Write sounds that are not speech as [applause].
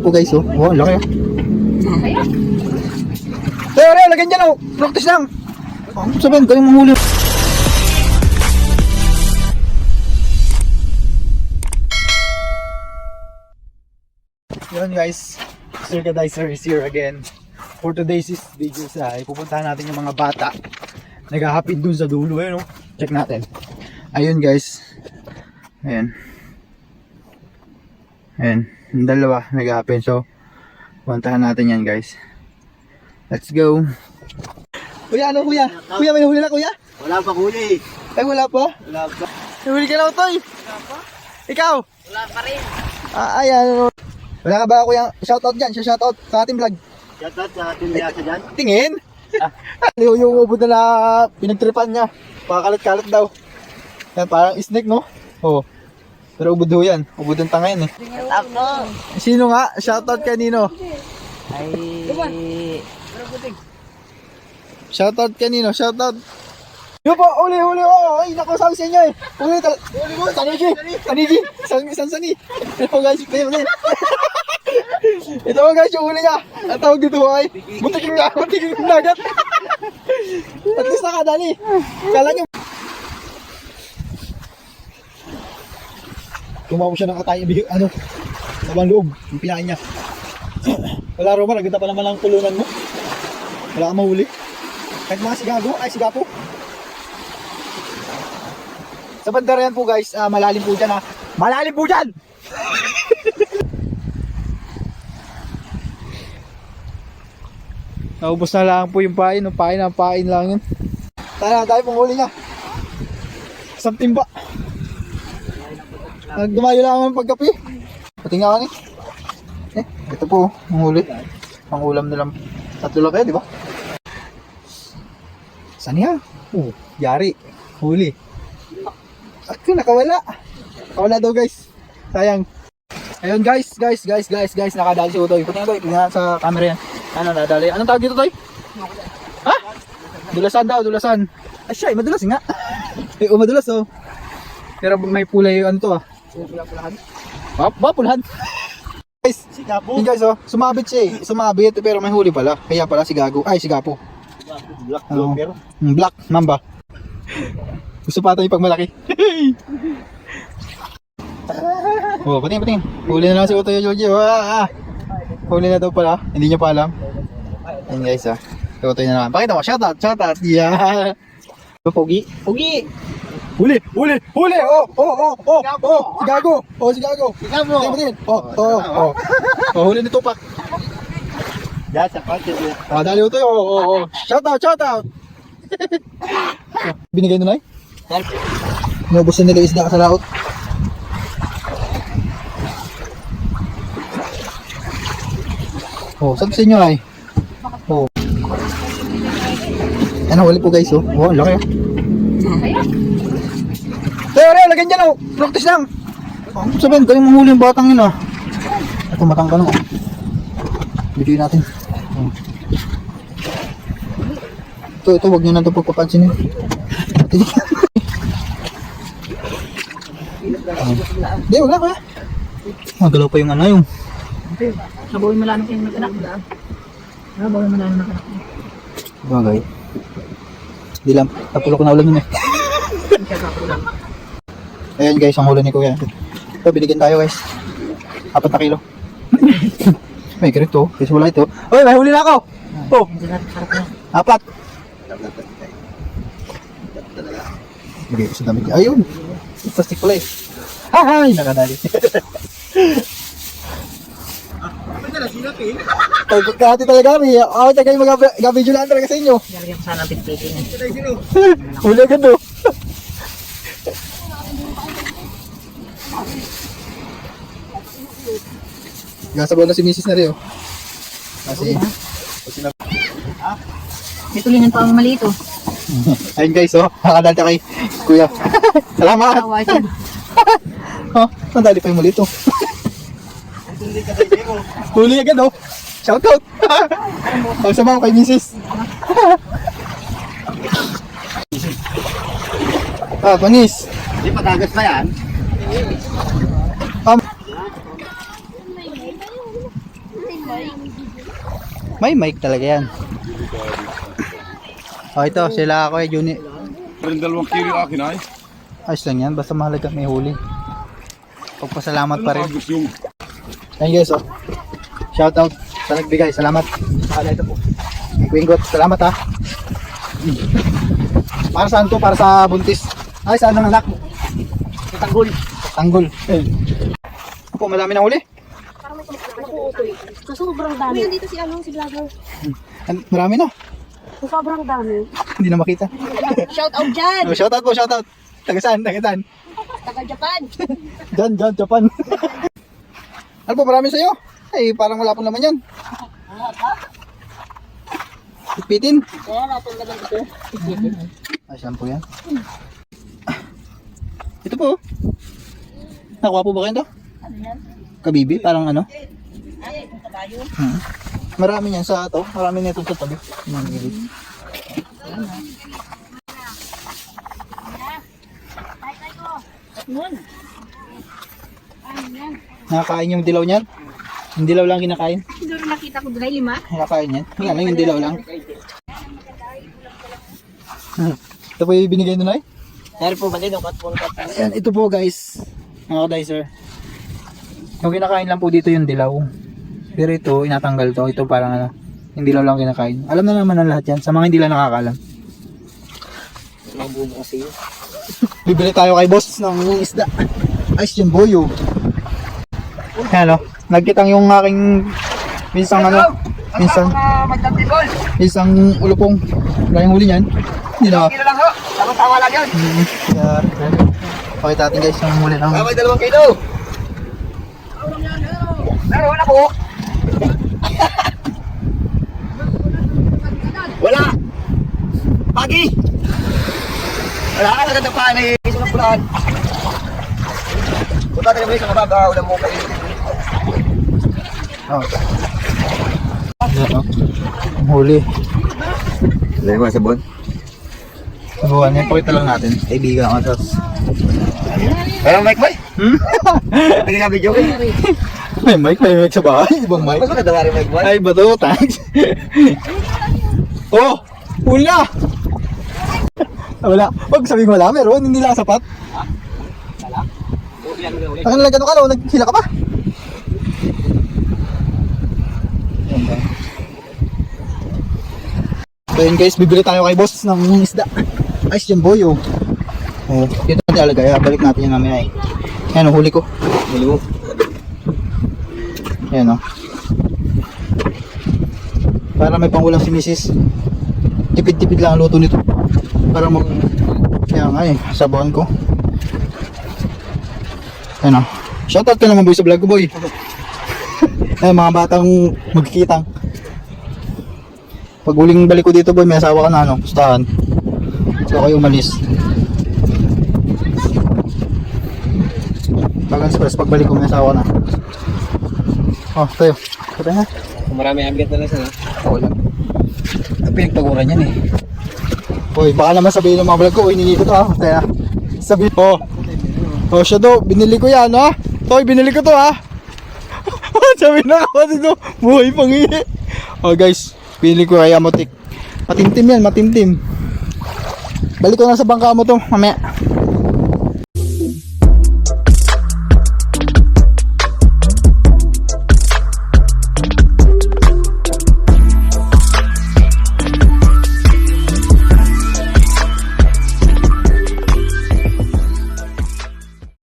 po guys, oh. Ang laki ah. Tayo, tayo, lagyan dyan oh. Practice lang. Oh, sabihin, galing manghuli. Yun guys, Circa Dicer is here again. For today's video sa ay pupuntahan natin yung mga bata. Naghahapid dun sa dulo, ayun oh. Check natin. Ayun guys. Ayun. Ayun. Yung dalawa naghahapid. So, puntahan natin yan guys. Let's go. Kuya, ano kuya? Kuya, may huli na kuya? Wala pa huli. Ay, wala pa. Wala pa. Huli ka na, Utoy. Wala pa. Ikaw? Wala pa rin. Ah, ay, ano. Wala ka ba kuya? Shoutout dyan, shoutout sa ating vlog. Shoutout sa ating niyasa dyan. Tingin? [laughs] yung, yung ubod na, na pinagtripan niya. Pakakalat-kalat daw. Yan, parang snake, no? Oo. Pero ubod ho yan. Ubod ang tanga yan eh. Ako. Sino nga? Shoutout kanino? Ay. Shoutout kanino? Shoutout. Yo po, uli, uli, oh, ay, naku, sabi sa inyo eh. Uli, tal, uli mo, sanigi, sanigi, san, san, sani. [laughs] Ito guys, ito yun, Ito guys, yung uli niya. Ang tawag dito ay, butiking nga, butiking nagat. [laughs] At least nakadali. Kala nyo. Tumawa siya ng bihig, ano, sabang loob, yung pinain niya. [clears throat] Wala Roma, nagkita pa naman ang kulungan mo. Wala kang mahuli. Kahit mga sigago, ay sigapo. Sa bandara yan po guys, ah, malalim po dyan ha. Malalim po dyan! [laughs] Naubos na lang po yung pain, pain na pain lang yun. Tara, tayo pong huli niya. Isang timba. Nagdumayo lang ang pagkapi. Pati nga ni. Eh, ito po, ang huli. Ang ulam nilang tatlo lang kayo, di ba? Saan yan? Oh, yari. Huli. Ako, nakawala. Nakawala daw guys. Sayang. Ayun guys, guys, guys, guys, guys, nakadali si Utoy. Pati nga Toy, tingnan sa camera yan. Ano, nadali. Anong tawag dito Toy? Ha? Dulasan daw, dulasan. Ay siya, eh, madulas nga. [laughs] Eh, oh, madulas oh. Pero may pulay ano to ah. Pula-pulahan? Ba, ba pulahan? guys, Sigapo. yun guys oh, sumabit siya eh. Sumabit pero may huli pala. Kaya pala si Gago. Ay, si Gapo. Black Oo. Joker. Mm, Black Mamba. Gusto pa ito yung pagmalaki. [laughs] oh, patingin, patingin. Huli na lang si Utoy Joji. Ah, ah. Huli na daw pala. Hindi niya pa alam. Ayun guys ah. Si Utoy na naman. Pakita mo, shoutout, shoutout. Yeah. [laughs] Pogi. Pogi. Huli, huli, huli. Oh, oh, oh, oh, oh. Si Gago. Oh, si Gago. Sigapo. Patingin, patingin. Oh, oh, oh. Oh, huli ni Tupac. Yan sa kotse. Ah, dali Utoy. Oh, oh, oh. Shoutout, shoutout. Oh, [laughs] Binigay na na eh. Inubos na nila isda sa laot. Oh, sabi sa inyo ay. Oh. Ano, huli po guys, oh. Oh, ang laki ah. Tayo, tayo, lagyan dyan, oh. Practice lang. Oh, sabihin, galing manghuli yung batang yun, ah. Ito, matang ka, no. Bigyan natin. Oh. Ito, ito, wag nyo na ito pagpapansinin. [laughs] Hindi, wag na kuya. Magalaw pa yung ano yung. Sabawin mo lang yung nagkanak na. Sabawin mo lang yung nagkanak. Bagay. Hindi lang, napulo ko na ulan yun eh. Ayan guys, ang huli ni kuya. Ito, binigyan tayo guys. Apat na kilo. [laughs] may ganito, kasi wala ito. Uy, may huli na ako! Oh, apat. Bigay ko sa damit niya. Ayun! Plastic pala eh. Ay, nakadali. Pagkakati talaga kami. Ako tayo kayo mag-video lang talaga sa inyo. Nalagyan ko sana ang pitpitin. [laughs] Huli agad oh. Gasabaw na si Mrs. na rin oh. Kasi, kasi na, May tulingan pa ang maliit oh. [laughs] ayun guys oh, nakadal kay kuya. [laughs] Salamat! Tawa siya. [laughs] Oh, nadali pa yung muli ito. Huli agad oh. Shout out! Ang sama kay Mrs. ah, panis. Hindi patagas na yan. Um, May mic talaga yan. Oh, ito, sila ako eh, Juni. Pero dalawang kilo akin ay. Ayos lang yan, basta mahalaga may huli. Pagpasalamat pa rin. Agos yung Thank you guys, oh. Shout out sa nagbigay, salamat. Saka ito po. Kwingot, salamat ha. Para saan to? Para sa buntis. Ay, saan ang anak mo? Tanggol. Tanggol. Eh. Ako, madami na huli. Sa sobrang dami. dito si ano, si vlogger. An- Marami na. Sa sobrang dami. Hindi na makita. Shout out dyan! Oh, shout out po, shout out. Taga saan? Taga saan? Taga Japan. Diyan, diyan, Japan. ano po, marami sa'yo? Ay, parang wala pong laman yan. Pitin. Kaya natin naman ito. Ay, saan po yan? Ito po. Nakuha po ba kayo ito? Kabibi? Parang ano? Hmm. Marami yan sa ito. Marami nito sa tabi. Mga gilid. Nakakain yung dilaw niyan? Yung dilaw lang kinakain? Siguro nakita ko doon ay lima. Kinakain yan? Yung ano, yung dilaw lang? ito po yung binigay nun ay? Dari po ba din yung katpon katpon? Ayan, ito po guys, mga kadicer. Yung kinakain lang po dito yung dilaw. Pero ito, inatanggal to. Ito parang ano, yung dilaw lang kinakain. Alam na naman ang lahat yan, sa mga hindi lang nakakalam. Mabubo kasi yun. [laughs] Bibili tayo kay boss ng isda. Ice yung boyo. Ayan o, nagkitang yung aking minsang ano, minsang, minsang ulupong. Wala yung huli niyan. Hindi na. Kilo lang ho. Tama-tama lang yun. Hmm, yar. Pakita natin guys yung huli ng May dalawang kilo. Meron ako. Wala. Pagi. Wala ka naganda pa na isunod pulaan. Punta tayo ba sa mababaw na mo kayo. Oh. Ayan o. Ang huli. Lagi mo sa bon. Subukan niya, pakita lang natin. Kaibigan ko. Tapos, Pero Mike Boy, hmm? [laughs] ka video ko. may mic, may mic sa bahay. Ibang mic. Mas maganda rin Boy. Ay, bato, thanks. oh. Ah, wala. Huwag sabihin wala, meron. Hindi lang sapat. Ang nalagyan ka no, naghila ka pa. So yun guys, bibili tayo kay boss ng isda. Ice yung boyo. Oh, dito alagay. ah. Balik natin yung mamaya eh. Yan, oh, huli ko. Huli mo. Yan oh. Para may pangulang si Mrs. Tipid-tipid lang ang luto nito. Para mag... Kaya nga eh, sabawan ko. Yan o. Shoutout ka naman boy sa vlog ko boy. [laughs] Ay mga batang magkikitang. Pag huling balik ko dito boy, may asawa ka na ano, pustahan. So kayo umalis. Pag express, pagbalik ko may asawa na. Oh, tayo. Kata nga. Kung marami abigat na lang sana. Oo lang. Ang pinagpaguran yan eh. Hoy, baka naman sabihin ng mga vlog ko, uy, ko to ah. Kaya, sabi oh. Oh, siya binili ko yan ha. Hoy, binili ko to ha. [laughs] sabi na kapatid do, buhay pangi. Oh guys, binili ko kay Amotik. Matimtim yan, matimtim. Balik ko na sa bangka mo to, mamaya.